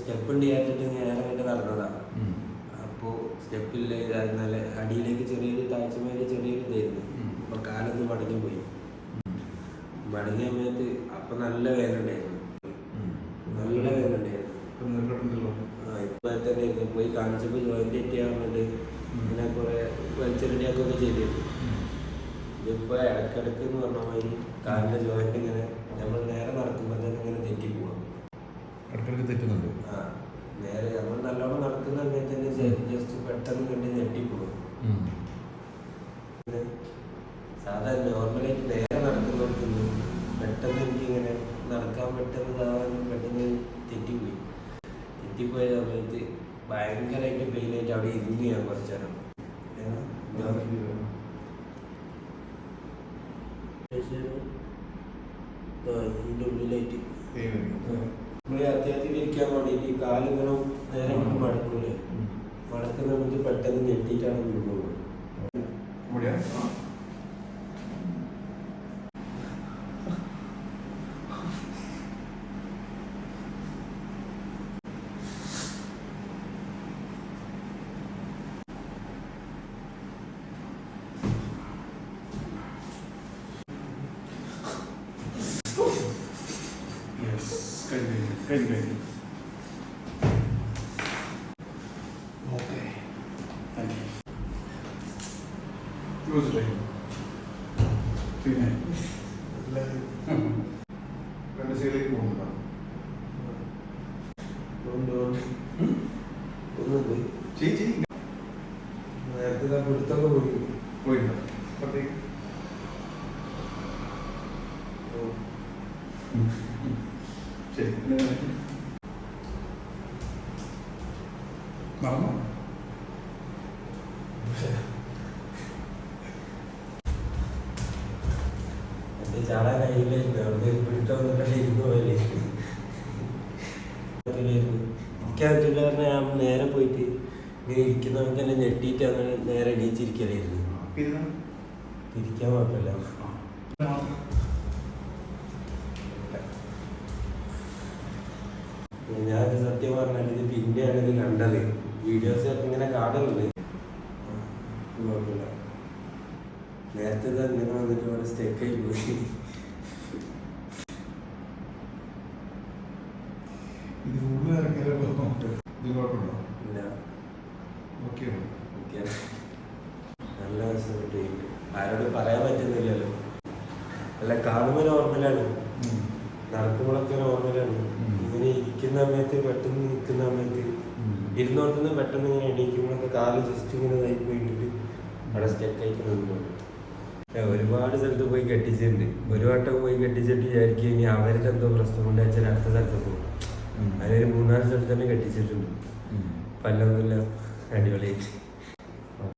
Step ഉണ്ട് വിചാരിച്ചിട്ട് നേരെ നടന്നതാണ്. അപ്പോൾ സ്റ്റെപ്പില്ല നല്ല അടിയിലേക്ക് ചെറിയൊരു താഴ്ച മേലെ ചെറിയൊരു ഇതായിരുന്നു. അപ്പൊ കാലൊന്ന് മടങ്ങി പോയി മടങ്ങിയ സമയത്ത് അപ്പൊ നല്ല വേദന ഉണ്ടായിരുന്നു. നല്ല വേദന ഉണ്ടായിരുന്നു. ആ ഇപ്പൊ തന്നെ ഇരുന്നു. പോയി കാണിച്ചപ്പോൾ ജോയിന്റ് ചെയ്യാൻ വേണ്ടി ഇങ്ങനെ കുറെ വലിച്ചെറിയാക്കൊക്കെ ചെയ്തിരുന്നു. ഇതിപ്പോ ഇടക്കിടക്ക് എന്ന് പറഞ്ഞ മാതിരി കാലിന്റെ ജോയിന്റ് ഇങ്ങനെ നമ്മൾ നേരെ നടക്കുമ്പോൾ തന്നെ ഇങ്ങനെ തെറ്റി പോവാം ഇടയ്ക്കിടയ്ക്ക് തെറ്റുന്നുണ്ട്. നേരെ നമ്മൾ നല്ലോണം നടക്കുന്ന സമയത്ത് തന്നെ ജസ്റ്റ് പെട്ടെന്ന് കണ്ട് ഞെട്ടിപ്പോകും. സാധാരണ നോർമലായിട്ട് നേരെ നടക്കുന്നവർക്കൊന്നും പെട്ടെന്ന് എനിക്കിങ്ങനെ നടക്കാൻ പെട്ടെന്ന് ഇതാവാനും പെട്ടെന്ന് തെറ്റിപ്പോയി. തെറ്റിപ്പോയ സമയത്ത് ഭയങ്കരമായിട്ട് പെയിനായിട്ട് അവിടെ ഇരുന്ന് ഞാൻ കുറച്ചു നേരം. ഇതിന്റെ ഉള്ളിലായിട്ട്. നമ്മൾ അത്യാവശ്യം ഇരിക്കാൻ വേണ്ടിയിട്ട് ഈ കാലിങ്ങനെ നേരെ മടക്കൂലേ. മടക്കുന്ന സമയത്ത് പെട്ടെന്ന് ഞെട്ടിയിട്ടാണ് വീഴുന്നത്. Yes, കഴിഞ്ഞു, കഴിഞ്ഞു, കഴിഞ്ഞു. Okay. Thank you. Close it. പിന്നെ സൈഡിലേക്ക് പോകുന്നുണ്ടോ? ചേച്ചി? നേരത്തെ ഇതാ പിടുത്തൊക്കെ പോയി. പോയിട്ടുണ്ടോ അപ്പുറത്തേക്ക് ശരി മറന്നോ? എന്റെ അവിടെ പിടുത്തം വന്നിട്ട് ഇരുന്ന് പോലെ എനിക്കതില്ല പറഞ്ഞാൽ ഞാൻ നേരെ പോയിട്ട് ഇങ്ങനെ ഇരിക്കുന്നവർക്ക് തന്നെ ഞെട്ടിയിട്ട് അങ്ങനെ നേരെ എണീച്ചിരിക്കലായിരുന്നു. തിരിക്കാൻ കുഴപ്പമില്ല. പറഞ്ഞാൽ ഇത് പിന്നെയാണ് ഇത് കണ്ടത്. വീഡിയോസ് ഇങ്ങനെ കാണുന്നുണ്ട്. കുഴപ്പമില്ല. നേരത്തെ തന്നെ ഇങ്ങനെ വന്നിട്ട് ഇവിടെ സ്റ്റെക്കായി പോയി. നല്ല രസപ്പെട്ട് ആരോട് പറയാൻ പറ്റുന്നില്ലല്ലോ. അല്ല കാണുമ്പോൾ നോർമലാണ് നടക്കുമ്പോഴൊക്കെ ഒരു ഓർമ്മയിലാണ്. ഇങ്ങനെ ഇരിക്കുന്ന സമയത്ത് പെട്ടെന്ന് നിൽക്കുന്ന സമയത്ത് ഇരുന്നോട്ടുന്ന പെട്ടെന്ന് ഇങ്ങനെ എണീക്കുമ്പോഴൊക്കെ കാൽ ജസ്റ്റ് ഇങ്ങനെ ഇതായി പോയിട്ട് അവിടെ സ്റ്റെക്ക് ആയിട്ട് ഒരുപാട് സ്ഥലത്ത് പോയി കെട്ടിച്ചിട്ടുണ്ട്. ഒരു വട്ടം പോയി കെട്ടിച്ചിട്ട് വിചാരിക്കും ഇനി അവരുടെ എന്തോ പ്രശ്നം കൊണ്ട് വെച്ചാൽ അടുത്ത സ്ഥലത്ത് പോകും. അതിനൊരു മൂന്നാൽ സ്ഥലത്ത് തന്നെ കെട്ടിച്ചിട്ടുണ്ട്. പല്ലൊന്നുമില്ല. അടിപൊളിയായിട്ട്.